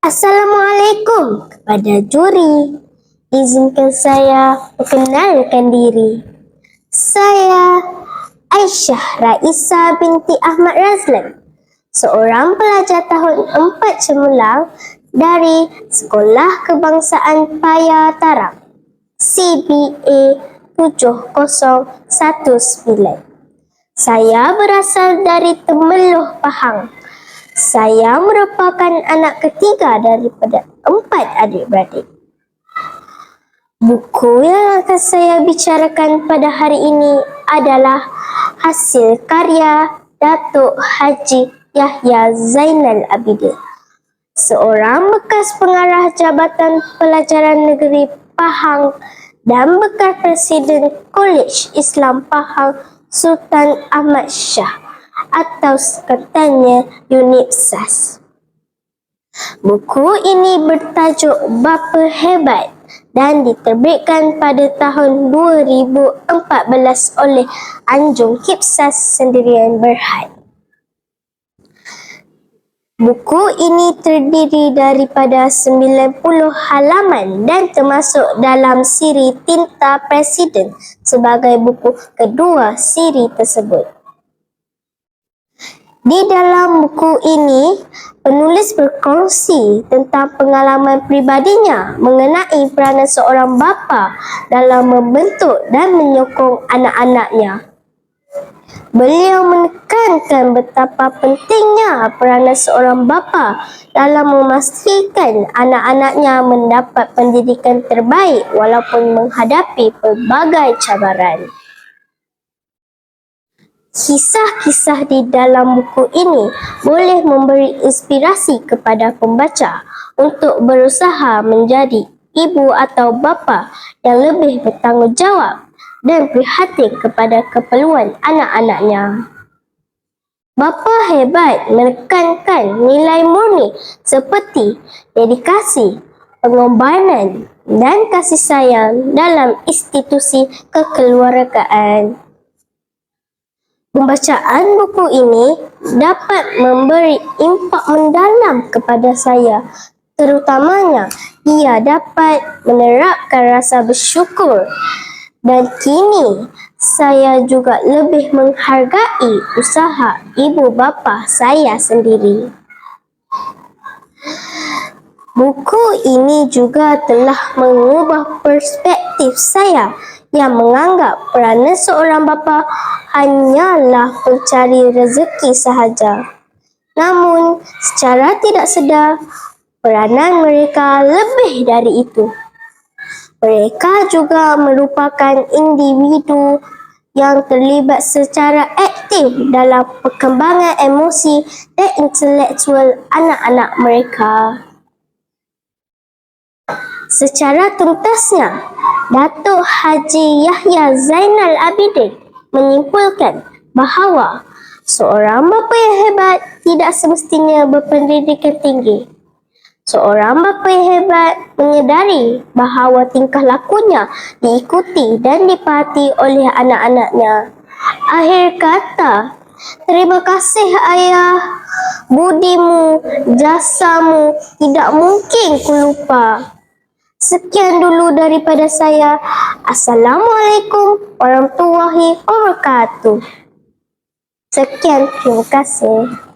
Assalamualaikum kepada juri. Izinkan saya perkenalkan diri. Saya Aisyah Raisa binti Ahmad Razlan, seorang pelajar tahun 4 cemerlang dari Sekolah Kebangsaan Paya Tarang, CBA 7019. Saya berasal dari Temeloh Pahang. Saya merupakan anak ketiga daripada empat adik-beradik. Buku yang akan saya bicarakan pada hari ini adalah hasil karya Datuk Haji Yahya Zainal Abidin, seorang bekas pengarah Jabatan Pelajaran Negeri Pahang dan bekas Presiden Kolej Islam Pahang Sultan Ahmad Shah atau sekatanya UNIPSAS. Buku ini bertajuk Bapa Hebat dan diterbitkan pada tahun 2014 oleh Anjung Kipsas Sendirian Berhad. Buku ini terdiri daripada 90 halaman dan termasuk dalam siri Tinta Presiden sebagai buku kedua siri tersebut. Di dalam buku ini, penulis berkongsi tentang pengalaman pribadinya mengenai peranan seorang bapa dalam membentuk dan menyokong anak-anaknya. Beliau menekankan betapa pentingnya peranan seorang bapa dalam memastikan anak-anaknya mendapat pendidikan terbaik walaupun menghadapi pelbagai cabaran. Kisah-kisah di dalam buku ini boleh memberi inspirasi kepada pembaca untuk berusaha menjadi ibu atau bapa yang lebih bertanggungjawab dan prihatin kepada keperluan anak-anaknya. Bapa hebat menekankan nilai murni seperti dedikasi, pengorbanan dan kasih sayang dalam institusi kekeluargaan. Pembacaan buku ini dapat memberi impak mendalam kepada saya terutamanya ia dapat menerapkan rasa bersyukur dan kini saya juga lebih menghargai usaha ibu bapa saya sendiri. Buku ini juga telah mengubah perspektif saya yang menganggap peranan seorang bapa hanyalah pencari rezeki sahaja. Namun, secara tidak sedar, peranan mereka lebih dari itu. Mereka juga merupakan individu yang terlibat secara aktif dalam perkembangan emosi dan intelektual anak-anak mereka. Secara tuntasnya, Datuk Haji Yahya Zainal Abidin menyimpulkan bahawa seorang bapa yang hebat tidak semestinya berpendidikan tinggi. Seorang bapa yang hebat menyedari bahawa tingkah lakunya diikuti dan dipati oleh anak-anaknya. Akhir kata, terima kasih ayah. Budimu, jasamu tidak mungkin kulupa. Sekian dulu daripada saya. Assalamualaikum warahmatullahi wabarakatuh. Sekian, terima kasih.